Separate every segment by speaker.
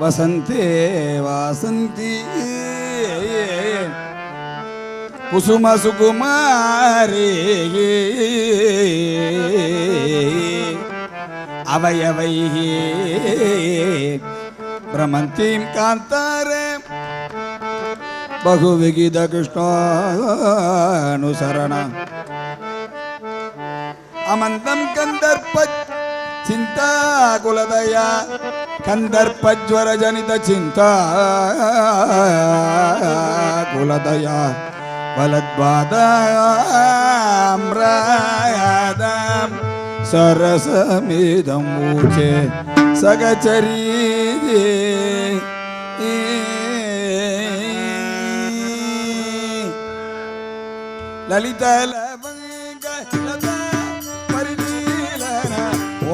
Speaker 1: வசந்தே வாசந்தி. குசும சுகுமாரி. அவையவை பிரமந்தீம் காந்தாரே. பகுவிகித கிருஷ்ணானுசரண அமந்தம் கந்தர்ப ಚಿಂತಾಕುಲದಯ ಕಂದರ್ಪಜ್ವರ ಜನಿತ ಚಿಂತಾಕುಲದಯ ಬಲದ್ವಾದಾಮ್ರಾಯಾದ ಸರಸಮೇದ ಮೂಚೆ ಸಗಚರೀ ಲಲಿತ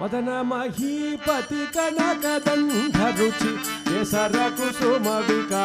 Speaker 2: మదన
Speaker 1: మహీపతి కనకదంధరుచి కేసర కుసుమ వికా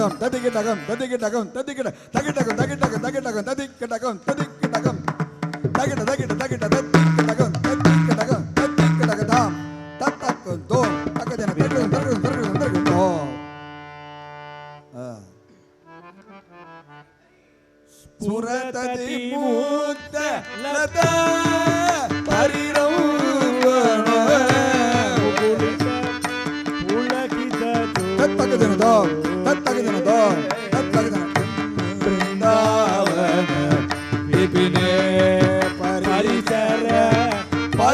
Speaker 1: கிடகம் ததி கிடகம் ததி கிடகம் ததி கிட தகிடகம் தகிடகம் தகிடகம் ததி கிடகம் ததி கிடகம்
Speaker 3: தகிட தகிட தகிட தகிட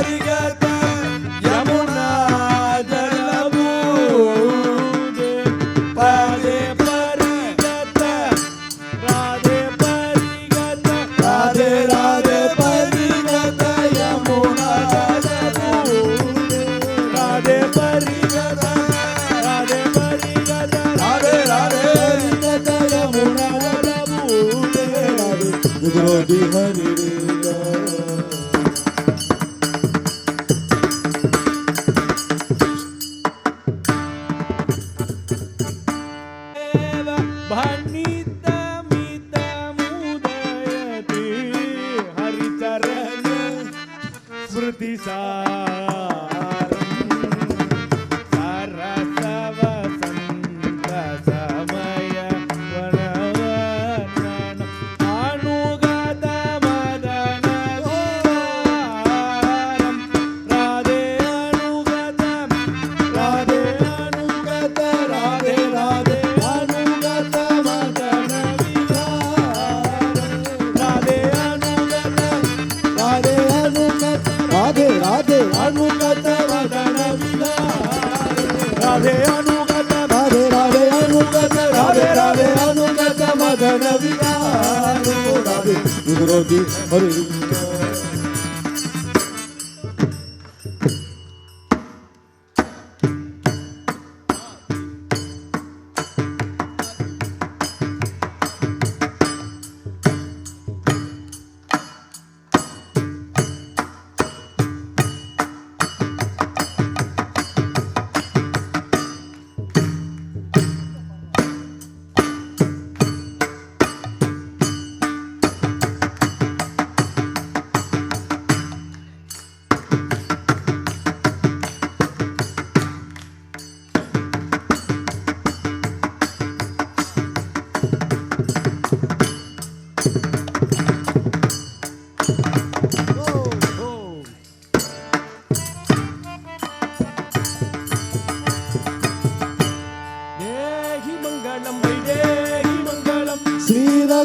Speaker 3: Arigato.
Speaker 1: Maria. রোগী হরি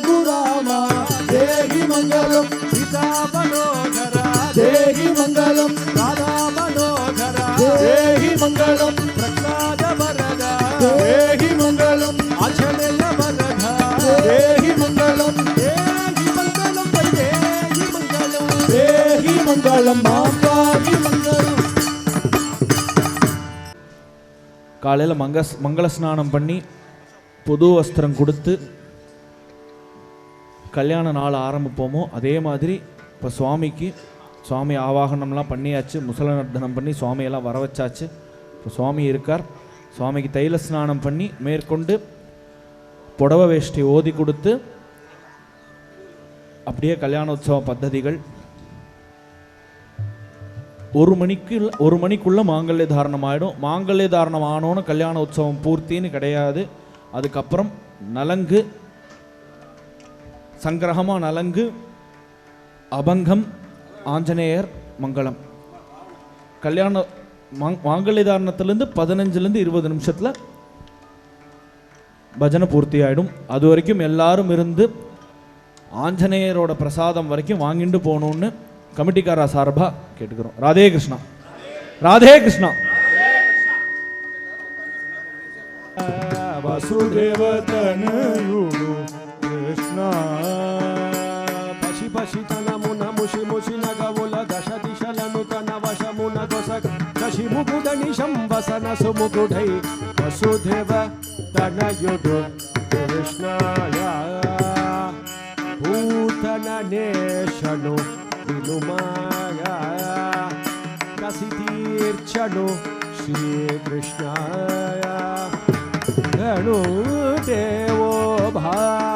Speaker 1: రఘురామా
Speaker 3: దేహి మంగళం
Speaker 1: సీతా మనోహర
Speaker 3: దేహి మంగళం
Speaker 1: రాధా మనోహర
Speaker 3: దేహి మంగళం
Speaker 1: ప్రహ్లాద వరద
Speaker 3: దేహి మంగళం
Speaker 1: అచల వరద
Speaker 3: దేహి మంగళం దేహి మంగళం దేహి
Speaker 1: మంగళం దేహి మంగళం మాతాహి మంగళం
Speaker 4: காலையில் மங்க மங்கள ஸ்நானம் பண்ணி புது வஸ்திரம் கொடுத்து கல்யாண நாள் ஆரம்பிப்போமோ அதே மாதிரி இப்போ சுவாமிக்கு சுவாமி ஆவாகனம்லாம் பண்ணியாச்சு முசல நர்த்தனம் பண்ணி சுவாமியெல்லாம் வர வச்சாச்சு இப்போ சுவாமி இருக்கார். சுவாமிக்கு தைல ஸ்நானம் பண்ணி மேற்கொண்டு புடவ வேஷ்டி ஓதி கொடுத்து அப்படியே கல்யாணோத்சவ பத்ததிகள். ஒரு மணிக்கு ஒரு மணிக்குள்ளே மாங்கல்ய தாரணம் ஆகிடும் மாங்கல்ய தாரணம் ஆனோன்னு கல்யாண உற்சவம் பூர்த்தின்னு கிடையாது. அதுக்கப்புறம் நலங்கு சங்கிரகமான நலங்கு அபங்கம் ஆஞ்சநேயர் மங்களம். கல்யாண மாங்கல்யதாரணத்துலேருந்து பதினஞ்சுலேருந்து இருபது நிமிஷத்தில் பஜனை பூர்த்தி ஆகிடும் அது வரைக்கும் எல்லாரும் இருந்து ஆஞ்சநேயரோட பிரசாதம் வரைக்கும் வாங்கிட்டு போகணுன்னு கமிட்டிக்காரா சார்பாக கேட்டுக்கிறோம். ராதே கிருஷ்ணா. ராதே கிருஷ்ணா.
Speaker 1: வசுதேவ தனயுடு కృష్ణ.
Speaker 3: పసి పసి తలమున ముషి ముషి నగవుల దశ దిశలను తన వశమున దొస దశి ముకుదని శంవసన సుముకుడై వసుదేవ తనయుడు కృష్ణయ. భూతన నేషను వినుమాయ. కసి తీర్చను శ్రీకృష్ణయ. గణు దేవో
Speaker 1: భా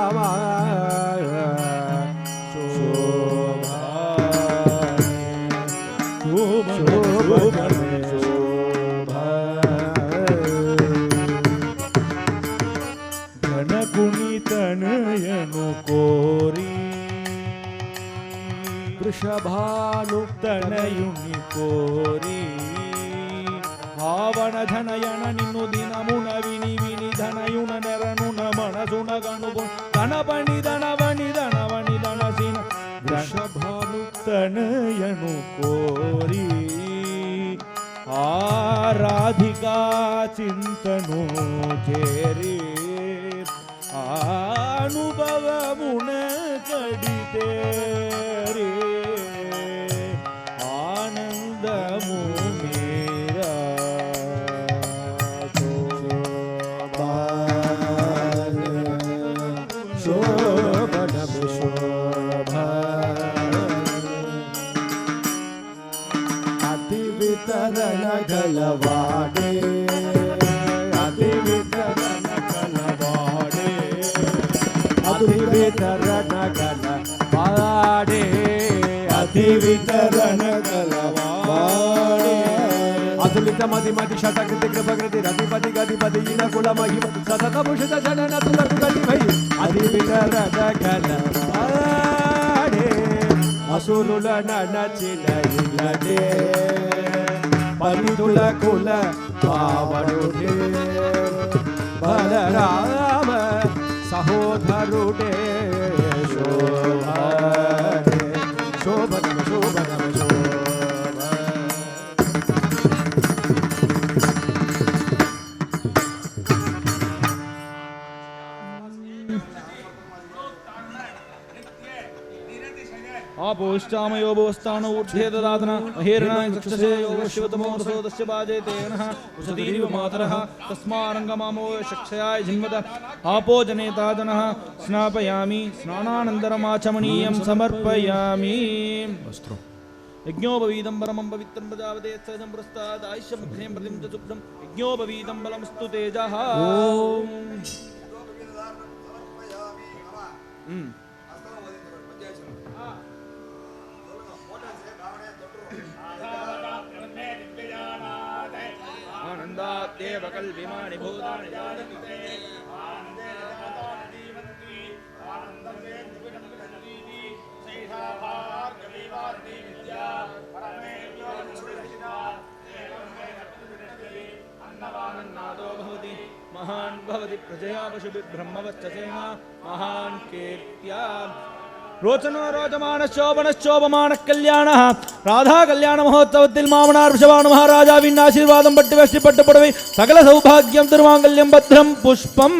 Speaker 3: వృషభాను
Speaker 1: తనయుని
Speaker 4: కోరి ఆవణధనయన నిన్ను దినమున విని విని ధనయున నెరనున మనసున గనుగు తన పని ధనవని ధనవని ధనసిన
Speaker 3: వృషభాను
Speaker 1: తనయను కోరి ఆరాధికా చింతను చేరి
Speaker 3: అతి వితరణ గల వాడే అతి వితరణ గల వాడే. అతులిత మది మది శతకృతి కృపకృతి రతిపతి గతిపతి ఈన కుల మహిమ సతత భూషిత జనన తులకు గతిమై అతి వితరణ గల వాడే. అసురుల నడచిన ఇల్లడే పనితుల కుల పావడుడే బలరా ಸಹೋದರುಡೆ
Speaker 4: आपोष्टामयो भुवस्तानो ऊर्ध्वे ददातन महेरणाय चक्षसे योगशिवतमो रसोदस्य बाजे तेनः वसतीरिव मातरः तस्मारङ्गमामो शक्षयाय जिन्वत आपो जनेता जनः स्नापयामि स्नानानन्तरमाचमनीयं समर्पयामि। यज्ञोपवीतं परमं पवित्रं प्रजापते सहजं पुरस्तात् आयुष्यमुग्नें प्रतिं च शुभ्रं। बलमस्तु तेजः। ம் देवकल्पिमानि भूतानि जानन्ति आनन्देन जातानि आनन्दमेन सैषा भार्गवीवार्ति विद्या एवं मे अन्नवानन्नादो भवति। महान् भवति प्रजया पशुभिर्ब्रह्मवच्चसेन महान् कीर्त्या ரோச்சனோ ரோஜமான சோபன சோபமான கல்யாண ராதா கல்யாண மகோத்சவத்தில் மாமனார் ரிஷபானு மகாராஜாவின் ஆசீர்வாதம் பட்டு வெற்றி பட்டு புடவை சகல சௌபாகியம் திருமாங்கல்யம் பத்ரம் புஷ்பம்.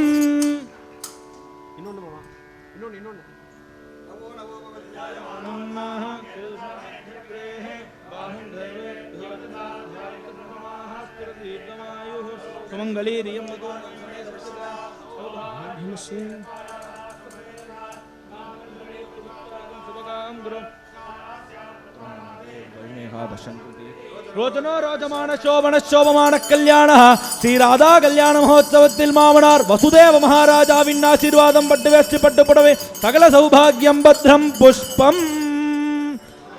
Speaker 4: சோபமான கல்யாண ஸ்ரீ ராதா கல்யாண மகோத்சவத்தில் மாமனார் வசுதேவ மகாராஜாவின் ஆசீர்வாதம் பட்டு வேஷ்டி பட்டு புடவை சகல சௌபாகியம் பத்ரம் புஷ்பம்.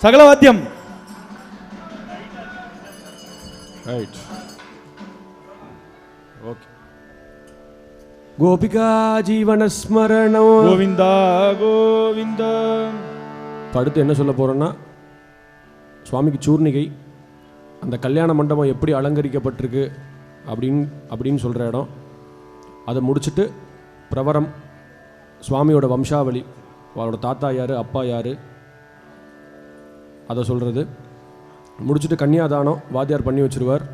Speaker 4: சகல வாத்தியம்
Speaker 3: ரைட் ஓகே கோபிகா ஜீவனஸ்மரணம்
Speaker 4: கோவிந்தா கோவிந்தா
Speaker 3: இப்போ அடுத்து என்ன சொல்ல போகிறோன்னா சுவாமிக்கு சூர்ணிகை அந்த கல்யாண மண்டபம் எப்படி அலங்கரிக்கப்பட்டிருக்கு அப்படின்னு அப்படின்னு சொல்கிற இடம். அதை முடிச்சுட்டு பிரவரம் சுவாமியோட வம்சாவளி அவரோட தாத்தா யார் அப்பா யார் அதை சொல்கிறது முடிச்சுட்டு கன்னியாதானம் வாத்தியார் பண்ணி வச்சிருவார்.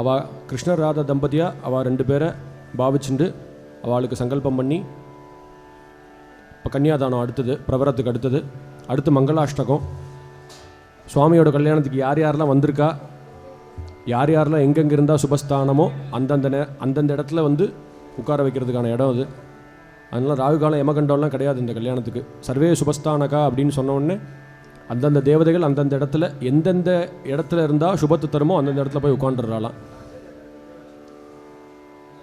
Speaker 3: அவ கிருஷ்ணர் ராதா தம்பதியாக அவள் ரெண்டு பேரை பாவிச்சுண்டு அவளுக்கு சங்கல்பம் பண்ணி இப்போ கன்னியாதானம் அடுத்தது பிரவரத்துக்கு அடுத்தது. அடுத்து மங்களாஷ்டகம். சுவாமியோட கல்யாணத்துக்கு யார் யாரெல்லாம் வந்திருக்கா? யார் யாரெல்லாம் எங்கெங்கே இருந்தால் சுபஸ்தானமோ அந்தந்த நே அந்தந்த இடத்துல வந்து உட்கார வைக்கிறதுக்கான இடம் அது. அதனால் ராகுகாலம் காலம் யமகண்டம்லாம் கிடையாது இந்த கல்யாணத்துக்கு. சர்வே சுபஸ்தானக்கா அப்படின்னு சொன்ன உடனே அந்தந்த தேவதைகள் அந்தந்த இடத்துல எந்தெந்த இடத்துல இருந்தால் சுபத்து தருமோ அந்தந்த இடத்துல போய் உட்காந்துடுறாளாம்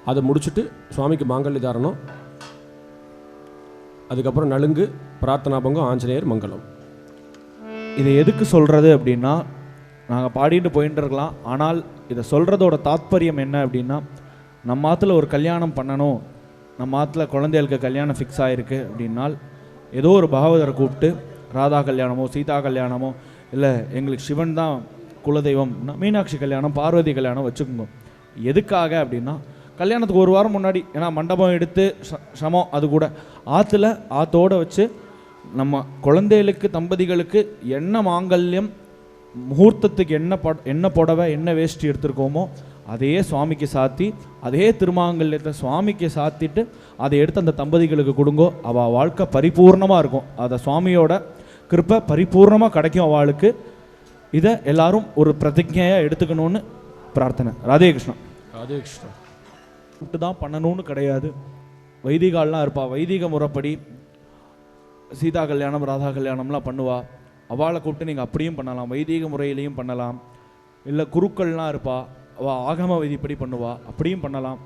Speaker 3: அதை முடிச்சுட்டு சுவாமிக்கு மாங்கல்ய தாரணம். அதுக்கப்புறம் நலுங்கு பிரார்த்தனா பங்கம் ஆஞ்சநேயர் மங்களம்.
Speaker 4: இதை எதுக்கு சொல்கிறது அப்படின்னா நாங்கள் பாடிட்டு போயிட்டு இருக்கலாம். ஆனால் இதை சொல்கிறதோட தாத்பரியம் என்ன அப்படின்னா நம்ம ஆற்றுல ஒரு கல்யாணம் பண்ணணும். நம்ம ஆற்றுல குழந்தைகளுக்கு கல்யாணம் ஃபிக்ஸ் ஆகிருக்கு அப்படின்னால் ஏதோ ஒரு பாகவதரை கூப்பிட்டு ராதா கல்யாணமோ சீதா கல்யாணமோ இல்லை எங்களுக்கு சிவன் தான் குலதெய்வம் மீனாட்சி கல்யாணம் பார்வதி கல்யாணம் வச்சுக்கோங்க. எதுக்காக அப்படின்னா கல்யாணத்துக்கு ஒரு வாரம் முன்னாடி ஏன்னா மண்டபம் எடுத்து சமம் அது கூட. ஆற்றுல ஆற்றோடு வச்சு நம்ம குழந்தைகளுக்கு தம்பதிகளுக்கு என்ன மாங்கல்யம் முகூர்த்தத்துக்கு என்ன பட என்ன புடவை என்ன வேஷ்டி எடுத்திருக்கோமோ அதையே சுவாமிக்கு சாத்தி அதே திருமாங்கல்யத்தை சுவாமிக்கு சாத்திட்டு அதை எடுத்து அந்த தம்பதிகளுக்கு கொடுங்கோ அவள் வாழ்க்கை பரிபூர்ணமாக இருக்கும். அதை சுவாமியோட கிருப்பை பரிபூர்ணமாக கிடைக்கும் அவளுக்கு. இதை எல்லாரும் ஒரு பிரதிஜையாக எடுத்துக்கணும்னு பிரார்த்தனை. ராதே கிருஷ்ணா.
Speaker 3: ராதே கிருஷ்ணா.
Speaker 4: கூப்பிட்டு தான் பண்ணணும்னு கிடையாது. வைதிகால்லாம் இருப்பா. வைதிக முறைப்படி சீதா கல்யாணம் ராதா கல்யாணம்லாம் பண்ணுவா அவளை கூப்பிட்டு நீங்கள் அப்படியும் பண்ணலாம் வைதிக முறையிலையும் பண்ணலாம் இல்லை குருக்கள்லாம் இருப்பா அவள் ஆகம விதிப்படி பண்ணுவா அப்படியும் பண்ணலாம்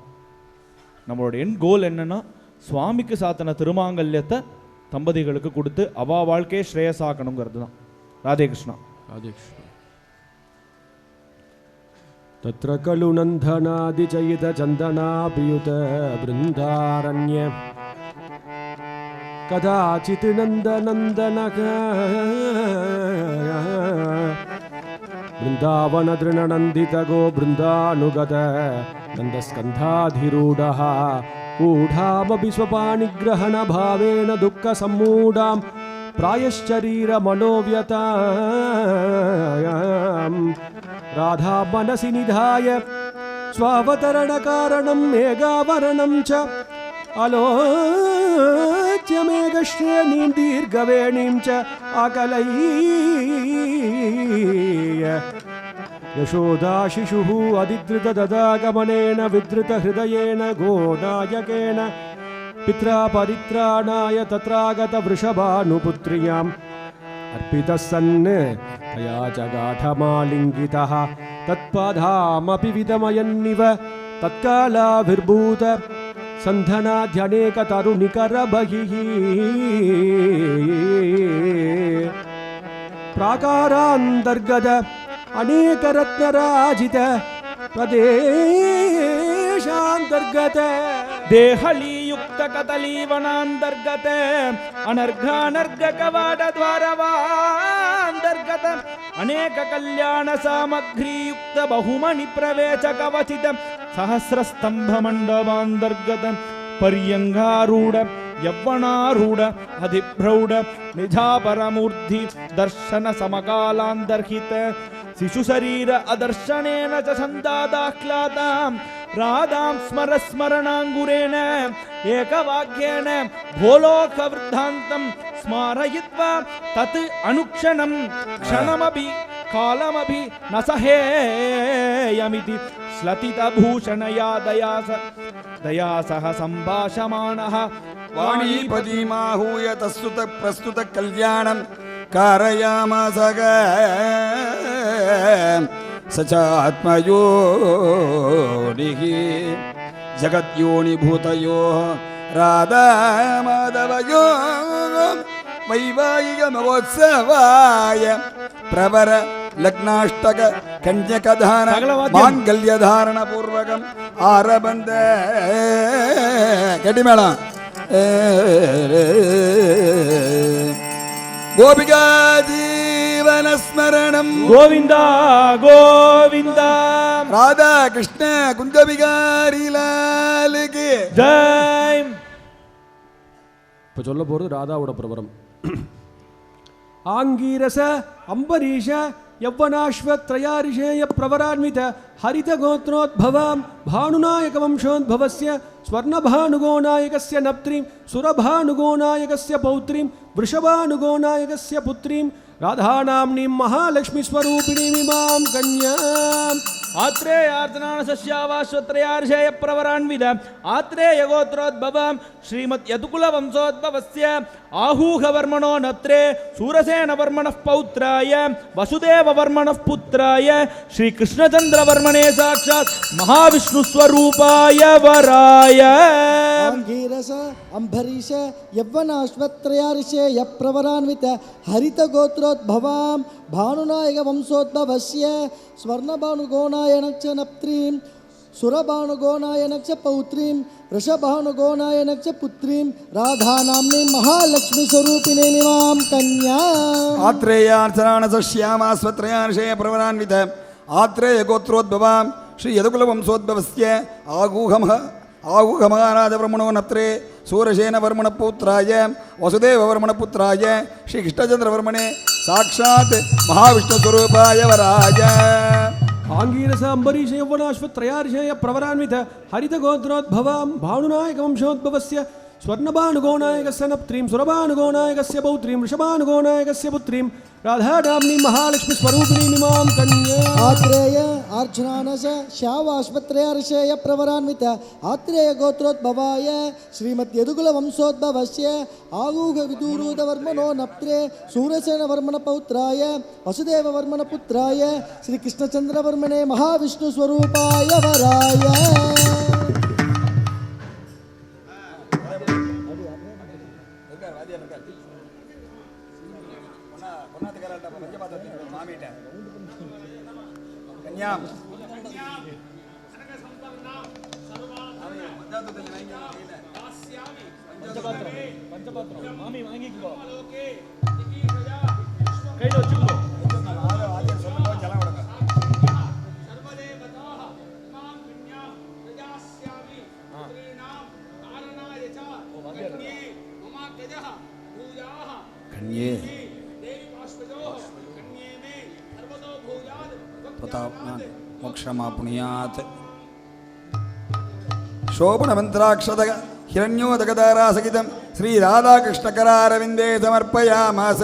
Speaker 4: நம்மளோட என் கோல் என்னன்னா சுவாமிக்கு சாத்தின திருமாங்கல்யத்தை தம்பதிகளுக்கு கொடுத்து அவா வாழ்க்கையை ஸ்ரேயசாக்கணுங்கிறது தான் ராதே கிருஷ்ணா
Speaker 3: ராதே கிருஷ்ணா तत्र खलु नन्दनादिचयितचन्दनाभियुत बृन्दारण्य कदाचित् नन्दनन्दनक। बृन्दावनतृणनन्दितगो बृन्दानुगत नन्दस्कन्धाधिरूढः। ऊढामपि स्वपाणिग्रहणभावेन दुःखसम्मूढां प्रायश्चरीरमनोव्यताम्। राधा मनसि निधाय स्वावतरणकारणं मेघावरणं च अलोच्यमेघश्रेणीं दीर्घवेणीं च आकलय्य यशोदाशिशुः अधिधृतददागमनेन विधृतहृदयेन गोनायकेन पित्रा परित्राणाय तत्रागतवृषभानुपुत्र्याम् अर्पितः तया च गाढमालिङ्गितः तत्पादामपि विदमयन्निव तत्कालाविर्भूत सन्धनाध्यनेकतरुणिकरबहिः प्राकारान्तर्गत अनेकरत्नराजित प्रदेशान्तर्गत।
Speaker 4: देहलीयुक्तकदलीवनान्तर्गत अनर्घानर्घकवाडद्वारवान्तर्गत अनेककल्याणसामग्रीयुक्त बहुमणिप्रवेशकवचित सहस्रस्तम्भमण्डवाूढ दर्शनसमकालान्तर्हित शिशुशरीर अदर्शनेन च सन्दादाह्लादां राधां स्मरस्मरणाङ्गुरेण एकवाक्येन भोलोकवृद्धान्तं स्मारयित्वा तत् अनुक्षणं क्षणमपि कालम भी न सहे यमिति। स्लतित भूषण या दया स दया सह संभाषमान वाणी पदी माहूय तस्तुत प्रस्तुत कल्याणम सम्भाषमाणः वाणीपदीमाहूय तस्सुत प्रस्तुतकल्याणं कारयामासग स चात्मयोनिः जगद्योनिभूतयोः राधामाधवयो वैवायिकमहोत्सवाय ದಯಾ ಸಹ ಸಂಭಾಷಮಾಣಃ
Speaker 1: ವಾಣೀಪತಿಮಾಹೂಯ ತಸ್ತುತ ಪ್ರಸ್ತುತ ಕಲ್ಯಾಣಂ ಕಾರಯಾಮಾಸಗ ಸ ಚ ಆತ್ಮಯೋನಿಃ ಜಗದ್ಯೋನಿಭೂತಯೋ ರಾಧಾ ಮಾಧವಯೋ ವೈವಾಹಿಕ ಮಹೋತ್ಸವಾಯ ಪ್ರವರ ಲಗ್ನಾಷ್ಟಕ ಕನ್ಯಕಧಾನ
Speaker 4: ಸಕಲವಾದ್ಯಂ.
Speaker 1: ಮಾಂಗಲ್ಯಧಾರಣ ಪೂರ್ವಕಂ ಆರಬಂದ ಗಡಿಮೇಳ ಗೋಪಿಕಾ ಜೀವನ ಸ್ಮರಣಂ
Speaker 4: ಗೋವಿಂದ ಗೋವಿಂದ
Speaker 1: ರಾಧಾ ಕೃಷ್ಣ ಕುಂಜಬಿಗಾರಿ ಲಾಲಿಗೆ
Speaker 4: ಜೈ
Speaker 3: இப்போ சொல்ல போகிறது ராதாவோட பிரபரம் आंगीरस अंबरीश यौवनाश्वत्रयारिषेय प्रवरान्वित हरितगोत्रोद्भव भानुनायकवंशोद्भवस्य, स्वर्णभानुगोनायकस्य नप्त्रीं सुरभानुगोनायकस्य पौत्रीं वृषभानुगोनायकस्य पुत्रीं राधानाम्नीं महालक्ष्मीस्वरूपिणीमिमां कन्या
Speaker 4: ಆತ್ರೇಯಾರ್ಜನಾನ ಸಸ್ಯಾವಾಶ್ವತ್ರಯಾರ್ಷೇಯ ಪ್ರವರಾನ್ವಿದ ಆತ್ರೇಯ ಗೋತ್ರೋದ್ಭವ ಶ್ರೀಮತ್ ಯದುಕುಲ ವಂಶೋದ್ಭವಸ್ಯ ಆಹೂಹವರ್ಮಣೋ ನತ್ರೆ ಸೂರಸೇನವರ್ಮಣಃ ಪೌತ್ರಾಯ ವಸುದೇವವರ್ಮಣಃ ಪುತ್ರಾಯ ಶ್ರೀ ಕೃಷ್ಣಚಂದ್ರವರ್ಮಣೇ ಸಾಕ್ಷಾತ್ ಮಹಾವಿಷ್ಣು ಸ್ವರೂಪಾಯ ವರಾಯ
Speaker 5: ಆಂಗೀರಸ ಅಂಬರೀಷ ಯವ್ವನಾಶ್ವತ್ರಯಾರಿಷೆ ಯಪ್ರವರಾನ್ವಿತ ಹರಿತಗೋತ್ರೋದ್ಭವಾಂ भानुनायक वंशोद्भवस्य स्वर्णभानुगोणायनक्ष नप्त्रीं सुरभानुगोणायनक्ष पुत्री राधा पुत्रीं महालक्ष्मी महालक्ष्मीस्वरूपिणीं
Speaker 1: निवाम कन्या। आत्रेयार्चनानस श्यामा स्वत्रयार्षय प्रवरान्वित आत्रेय गोत्रोद्भवा श्री यदुकुलवंशोद्भवस्य आगूहमः आगूहमहाराजब्रह्मणो नत्रे சூரசேனவர்மணபுத்திராய வசுதேவவர்மணபுத்திராய ஸ்ரீ கிருஷ்ணச்சந்திரவர்மனே சாட்சாத் மகாவிஷ்ணுஸ்வரூபாய வராய. ஆங்கீரச
Speaker 3: அம்பரீஷ யௌவனாஸ்வத்ரயாரிஷேய பிரவரான்வித ஹரிதகோத்ரோத்பவாம் பாணுநாயக வம்சோத்பவஸ்ய स्वर्णभानुगोनायकस्य नप्त्रीं, सुरभानुगोनायकस्य पौत्रीं वृषभानुगोनायकस्य पुत्रीं राधाडाम्नीं
Speaker 5: महालक्ष्मीस्वरूपिणीं माँ कन्या। आत्रेय आर्जुनानस श्यावास्पत्रे हर्षेय प्रवरान्वित, आत्रेय गोत्रोद्भवाय, श्रीमद्यदुकुलवंशोद्भवस्य, आगूघविदूरुदवर्मनो नप्त्रे, सूरसेनवर्मणपौत्राय, वसुदेववर्मणपुत्राय, श्रीकृष्णचन्द्रवर्मणे महाविष्णुस्वरूपाय वराय। पंजाब पंचपात्र पंचपात्र मामी वांगी ಪ್ರತಾಪ್ನಾನ್ ಮೋಕ್ಷಮಾಪುಣಿಯಾತ್
Speaker 1: ಶೋಭನಮಂತ್ರಾಕ್ಷದ ಹಿರಣ್ಯೋದಗದಾರಾಸಹಿತ ಶ್ರೀ ರಾಧಾಕೃಷ್ಣಕರಾರವಿಂದೇ ಸಮರ್ಪಯಾಮಾಸ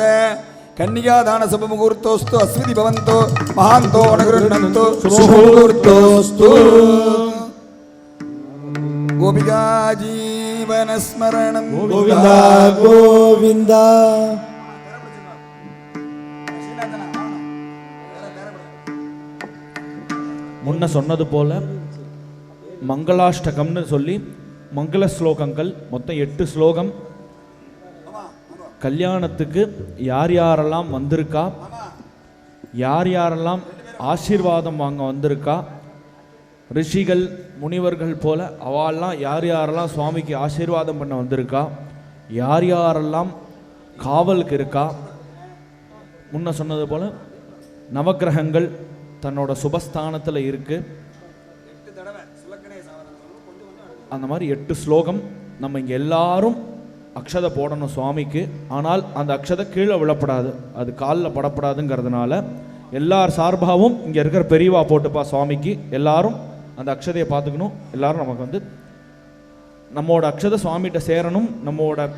Speaker 1: ಕನ್ಯಾದಾನಸಭ ಮುಹೂರ್ತೋಸ್ತು ಅಸ್ವಿತಿ ಭವಂತು ಮಹಾಂತೋ ಅನುಗೃಹ್ಣಂತು ಸುಮುಹೂರ್ತೋಸ್ತು ಗೋಪಿಕಾ ಜೀವನ ಸ್ಮರಣಂ
Speaker 5: ಗೋವಿಂದ ಗೋವಿಂದ
Speaker 4: முன்ன சொன்னது போல மங்களாஷ்டகம்னு சொல்லி மங்கள ஸ்லோகங்கள் மொத்தம் எட்டு ஸ்லோகம். கல்யாணத்துக்கு யார் யாரெல்லாம் வந்திருக்கா? யார் யாரெல்லாம் ஆசீர்வாதம் வாங்க வந்திருக்கா? ரிஷிகள் முனிவர்கள் போல அவெல்லாம் யார் யாரெல்லாம் சுவாமிக்கு ஆசீர்வாதம் பண்ண வந்திருக்கா? யார் யாரெல்லாம் காவலுக்கு இருக்கா? முன்ன சொன்னது போல நவக்கிரகங்கள் தன்னோட சுபஸ்தானத்தில் இருக்கு. அந்த மாதிரி எட்டு ஸ்லோகம் நம்ம இங்கே எல்லாரும் அக்ஷதை போடணும் சுவாமிக்கு. ஆனால் அந்த அக்ஷதை கீழே விழப்படாது. அது காலில் படப்படாதுங்கிறதுனால எல்லார் சார்பாகவும் இங்கே இருக்கிற பெரியவா போட்டுப்பா சுவாமிக்கு. எல்லாரும் அந்த அக்ஷதையை பார்த்துக்கணும். எல்லாரும் நமக்கு வந்து நம்மோட அக்ஷதை சுவாமிகிட்ட சேரணும். நம்மோட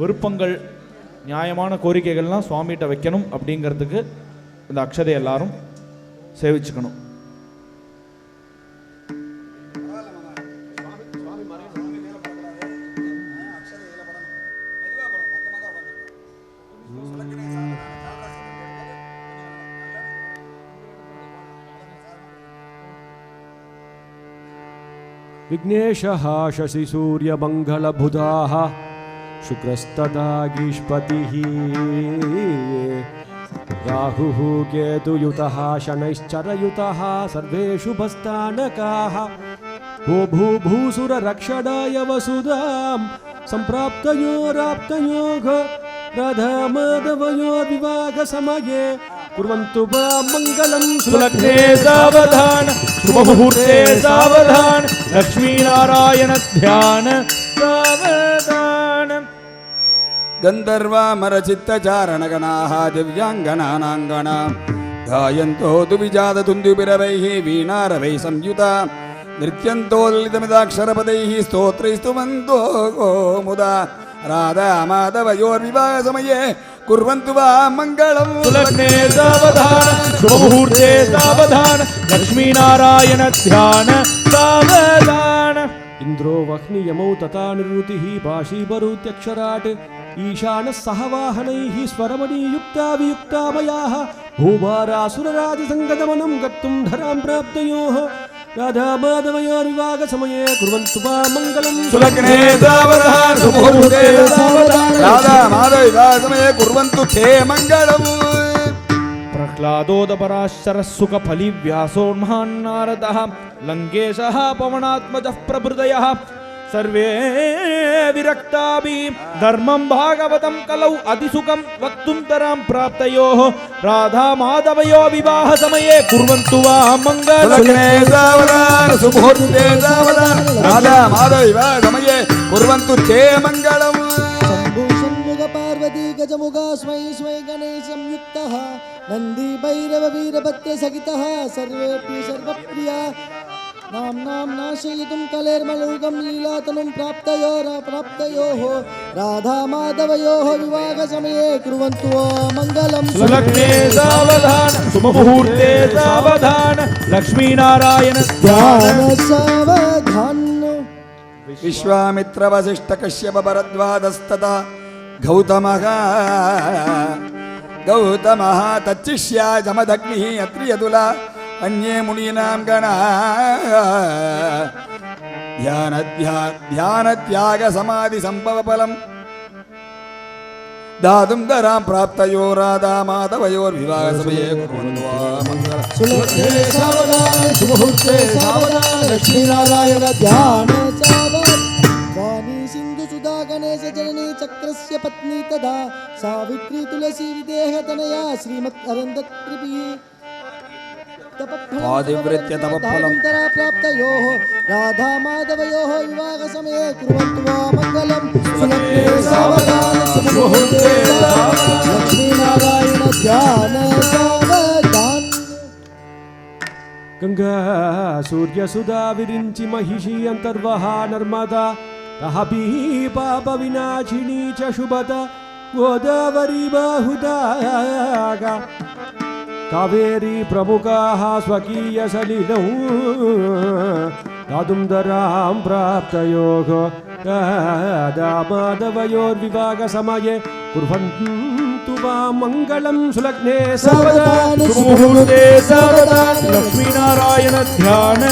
Speaker 4: விருப்பங்கள் நியாயமான கோரிக்கைகள்லாம் சுவாமிகிட்ட வைக்கணும் அப்படிங்கிறதுக்கு இந்த அக்ஷதை எல்லாரும் सेविक
Speaker 3: विघ्नेशः शशिसूर्यमङ्गलबुधाः शुक्रस्तदा गीष्पतिः राहुः केतुयुतः, शनैश्चरयुतः सर्वे शुभस्तानकाः गो भूभूसुररक्षणाय वसुधां सम्प्राप्तयोराप्तयोः राधामाधवयो विवाहसमये। कुर्वन्तु मङ्गलं
Speaker 4: सुलग्ने सावधान, शुभमुहूर्ते सावधान ध्यान सावधान।
Speaker 1: गन्धर्वामरचित्तचारणगणाः दिव्याङ्गनानाङ्गणां गायन्तो तु विजाततुन्दुबिरवैः वीणारवैः संयुता नृत्यन्तो ललितमिदाक्षरपदैः स्तोत्रैस्तुवन्तो मुदा राधा माधवयोर्विवाहसमये कुर्वन्तु वा मङ्गलम्
Speaker 4: सुलग्ने सावधान शुभमुहूर्ते सावधान लक्ष्मीनारायण ध्यान सावधान
Speaker 3: इन्द्रो वह्नियमौ तथा निवृत्तिः पाशीपरूत्यक्षराट् ईशानः सह वाहनैः स्वरमणियुक्ता वियुक्तामयाः भूभारासुरराजसङ्गतमनं गत्तुं धरां प्राप्तयोः। राधामाधवयोर्विवाहसमये कुर्वन्तु वा मङ्गलम्
Speaker 1: सुलग्ने सावधान सुमुहूर्ते सावधान। राधा माधवविवाहसमये कुर्वन्तु ते मङ्गलम्।
Speaker 4: प्रह्लादोदपराशरः लङ्केशः पवनात्मजः प्रभृतयः। సర్వే విరక్తాభి. ధర్మం భాగవతం కలౌ అతిసుఖం వక్తుంతరాం ప్రాప్తయో.
Speaker 1: రాధా మాధవయో వివాహ సమయే కుర్వంతు వా మంగళే శుభోర్తే రాధా
Speaker 5: మాధవ వివాహ సమయే కుర్వంతు చే మంగళం. గజముగా స్వై స్వై గణేశ సంయుక్త నంది భైరవ సర్వేపి नाम्नां नाशयितुं कलेर्मलुगं लीलातनुं प्राप्तयोर प्राप्तयोः राधामाधवयोः विवाहसमये कुर्वन्तु मङ्गलं
Speaker 4: सुलग्ने सावधान सुमुहूर्ते सावधान लक्ष्मीनारायण ध्यान।
Speaker 5: सावधान।
Speaker 1: विश्वामित्रवसिष्ठकश्यपभरद्वादस्तथा गौतमः गौतमः तच्चिष्या जमदग्निः अत्रियतुला। அந்நே முனியினாம் கண தியான தியான தியாக சமாதி சம்பவ பலம் தாதும் தராம் பிராப்தயோ ராதா
Speaker 5: மாதவயோர் விவாக சமயே சுமுகூர்த்தே சாவதான லட்சுமி நாராயண தியான வாணி சிந்து சுதா கணேச ஜனனி சக்கரஸ்ய பத்னி ததா சாவித்ரி துளசி விதேக தனயா ஸ்ரீமத் அரந்த கிருபியே
Speaker 1: पातिव्रत्य तपःफलम्।
Speaker 5: प्राप्तयोः राधा माधवयोः विवाहसमये कुर्वन्तु वा मङ्गलम्। सुलभे सावधान सुमुहूर्ते सावधान। लक्ष्मीनारायण ध्यान सावधान।
Speaker 3: गङ्गा सूर्यसुधा विरिञ्चि महिषी अन्तर्वहा नर्मदा। अहपि पापविनाशिनी च शुभत गोदावरी बाहुदागा कावेरी प्रमुखाः स्वकीयसलिलौ कादुम्बरां प्राप्तयोः दामाधवयोर्विवाहसमये कुर्वन्तु वा मंगल सुलग्ने सर्वदा
Speaker 4: सुमुहूर्ते सर्वदा लक्ष्मीनारायणध्यान